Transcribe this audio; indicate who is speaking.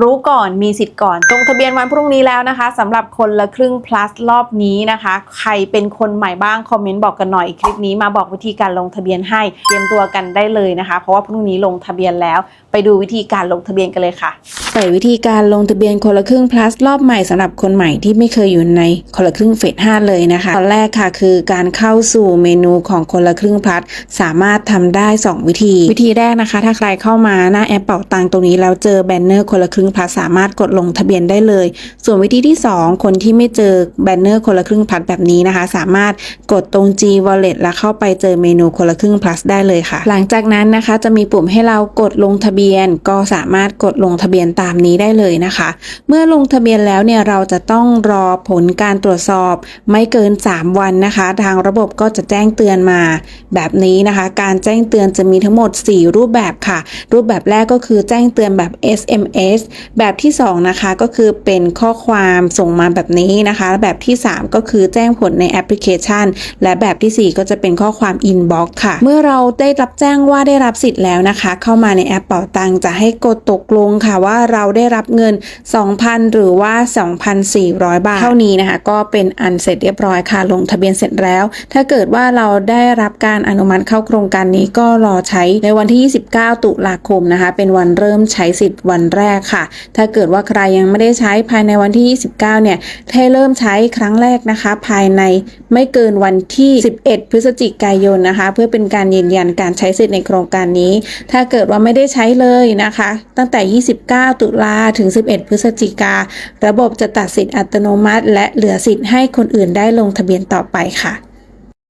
Speaker 1: รู้ก่อนมีสิทธิ์ก่อนลงทะเบียนวันพรุ่งนี้แล้วนะคะสำหรับคนละครึ่ง plus รอบนี้นะคะ ใครเป็นคนใหม่บ้าง คอมเมนต์บอกกันหน่อยคลิปนี้มาบอกวิธีการลงทะเบียนให้เตรียมตัวกันได้เลยนะคะ เพราะว่าพรุ่งนี้ลงทะเบียนแล้ว ไปดูวิธีการลงทะเบียนกันเลยค่ะ
Speaker 2: ใส่วิธีการลงทะเบียนคนละครึ่ง plus รอบใหม่สำหรับคนใหม่ที่ไม่เคยอยู่ในคนละครึ่งเฟส5เลยนะคะ ตอนแรกค่ะคือการเข้าสู่เมนูของคนละครึ่ง plus สามารถทำได้ 2 วิธี วิธีแรกนะคะ ถ้าใครเข้ามาหน้าแอปเป่าตังตรงนี้แล้วเจอแบนเนอร์คนละครึ่ง plus สามารถกดลงทะเบียนได้เลย ส่วนวิธีที่ 2 คนที่ไม่เจอแบนเนอร์คนละครึ่ง plus แบบนี้นะคะ สามารถกดตรง G Wallet แล้วเข้าไปเจอเมนูคนละครึ่ง plus ได้เลยค่ะ หลังจากนั้นนะคะจะมีปุ่มให้เรากดลงทะเบียนบียนก็สามารถกดลงทะเบียนตามนี้ได้เลยนะคะ เมื่อลงทะเบียนแล้วเนี่ยเราจะต้องรอผลการตรวจสอบไม่เกิน 3 วันนะคะ ทางระบบก็จะแจ้งเตือนมา แบบนี้นะคะ การแจ้งเตือนจะมีทั้งหมด 4 รูปแบบค่ะ รูปแบบแรกก็คือแจ้งเตือนแบบ SMS แบบที่ 2 นะคะก็คือเป็นข้อความส่งมาแบบนี้นะคะ แบบที่ 3 ก็คือแจ้งผลในแอปพลิเคชัน และแบบที่ 4 ก็จะเป็นข้อความ inbox ค่ะ เมื่อเราได้รับแจ้งว่าได้รับสิทธิ์แล้วนะคะ เข้ามาในแอปเป๋าตังค์จะให้กดตกลงค่ะว่าเราได้รับเงิน 2,000 หรือว่า 2,400 บาท เท่านี้นะคะก็เป็นอันเสร็จเรียบร้อยค่ะ ลงทะเบียนเสร็จแล้ว ถ้าเกิดว่าเราได้รับการอนุมัติเข้าโครงการนี้ก็รอใช้ในวันที่ 29 ตุลาคมนะคะ เป็นวันเริ่มใช้สิทธิ์วันแรกค่ะ ถ้าเกิดว่าใครยังไม่ได้ใช้ภายในวันที่ 29 เนี่ยให้เริ่มใช้ครั้งแรกนะคะ ภายในไม่เกินวันที่ 11 พฤศจิกายนนะคะ เพื่อเป็นการยืนยันการใช้สิทธิ์ในโครงการนี้ ถ้าเกิดว่าไม่ได้ใช้เลยนะคะ ตั้งแต่ 29 ตุลาถึง 11 พฤศจิกา ระบบจะตัดสิทธิ์อัตโนมัติ และเหลือสิทธิ์ให้คนอื่นได้ลงทะเบียนต่อไปค่ะ